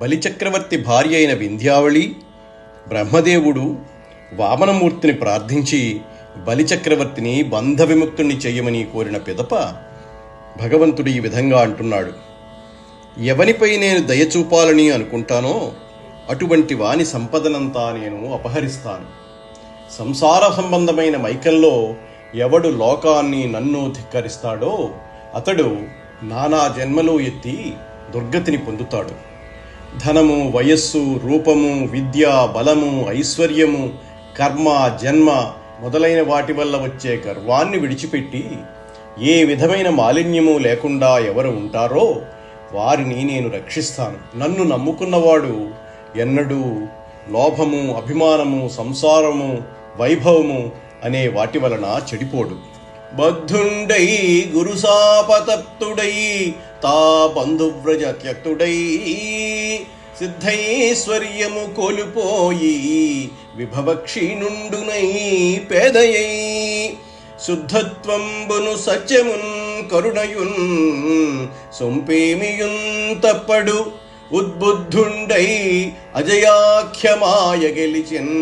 బలిచక్రవర్తి భార్య అయిన వింధ్యావళి బ్రహ్మదేవుడు వామనమూర్తిని ప్రార్థించి బలిచక్రవర్తిని బంధ విముక్తుణ్ణి చేయమని కోరిన పిదప భగవంతుడు ఈ విధంగా అంటున్నాడు. ఎవనిపై నేను దయ చూపాలని అనుకుంటానో అటువంటి వాని సంపదనంతా నేను అపహరిస్తాను. సంసార సంబంధమైన మైకంలో ఎవడు లోకాన్ని నన్ను ధిక్కరిస్తాడో అతడు నానా జన్మలు ఎత్తి దుర్గతిని పొందుతాడు. ధనము వయస్సు రూపము విద్య బలము ఐశ్వర్యము కర్మ జన్మ మొదలైన వాటి వల్ల వచ్చే గర్వాన్ని విడిచిపెట్టి ఏ విధమైన మాలిన్యము లేకుండా ఎవరు ఉంటారో వారిని నేను రక్షిస్తాను. నన్ను నమ్ముకున్నవాడు ఎన్నడూ లోభము అభిమానము సంసారము వైభవము అనే వాటి వలన చెడిపోడు. బద్ధుండై గురుసాపతప్తుడై తా బంధువ్రజ త్యక్తుడై సిద్ధైశ్వర్యము కోల్పోయి విభవక్షీణుండునై పేదయై శుద్ధత్వంబును సత్యమున్ కరుణయున్ సొంపేమియున్ తప్పడు ఉద్బుద్ధుండై అజయాఖ్యమాయ గెలిచిన్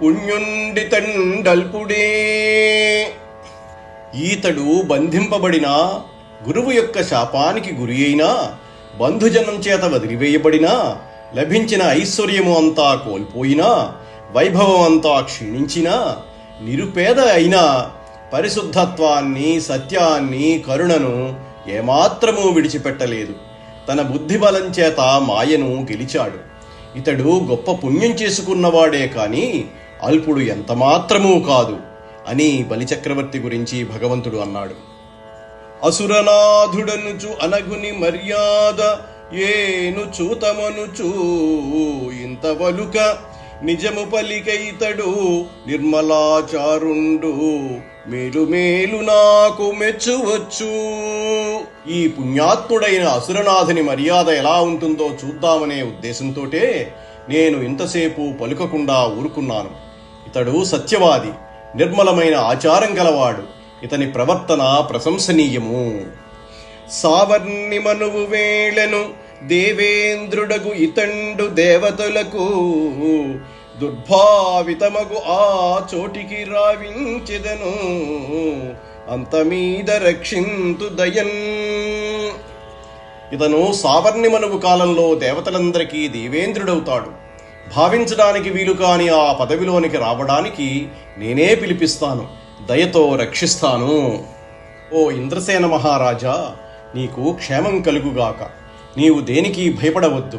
పుణ్యుండి తండల్పుడే. ఈతడు బంధింపబడిన గురువు యొక్క శాపానికి గురి అయినా బంధుజనం చేత వదిలివేయబడినా లభించిన ఐశ్వర్యము అంతా కోల్పోయినా వైభవం అంతా క్షీణించినా నిరుపేద అయినా పరిశుద్ధత్వాన్ని సత్యాన్ని కరుణను ఏమాత్రము విడిచిపెట్టలేదు. తన బుద్ధి బలం చేత మాయను గెలిచాడు. ఇతడు గొప్ప పుణ్యం చేసుకున్నవాడే కాని అల్పుడు ఎంతమాత్రమూ కాదు. అని బలిచక్రవర్తి గురించి భగవంతుడు అన్నాడు. అసురనాథుడనుచు అనగుని మర్యాద ఏను చూతమనుచూ ఇంత వలుక నిజము పలికైతడు నిర్మలాచారుండు. మేలు మేలు నాకు మెచ్చువచ్చు. ఈ పుణ్యాత్ముడైన అసురనాథుని మర్యాద ఎలా ఉంటుందో చూద్దామనే ఉద్దేశంతోటే నేను ఇంతసేపు పలుకకుండా ఊరుకున్నాను. ఇతడు సత్యవాది. నిర్మలమైన ఆచారం గలవాడు. ఇతని ప్రవర్తన ప్రశంసనీయము. సావర్ణి మనువు వేళను దేవేంద్రుడగు ఇతండు దేవతలకు దుర్భావితమగు ఆ చోటికి రావించెదను. అంతమీద రక్షింతు దయన్. ఇతను సావర్ణి మనువు కాలంలో దేవతలందరికీ దేవేంద్రుడవుతాడు. భావించడానికి వీలు కాని ఆ పదవిలోనికి రావడానికి నేనే పిలిపిస్తాను. దయతో రక్షిస్తాను. ఓ ఇంద్రసేన మహారాజా నీకు క్షేమం కలుగుగాక. నీవు దేనికి భయపడవద్దు.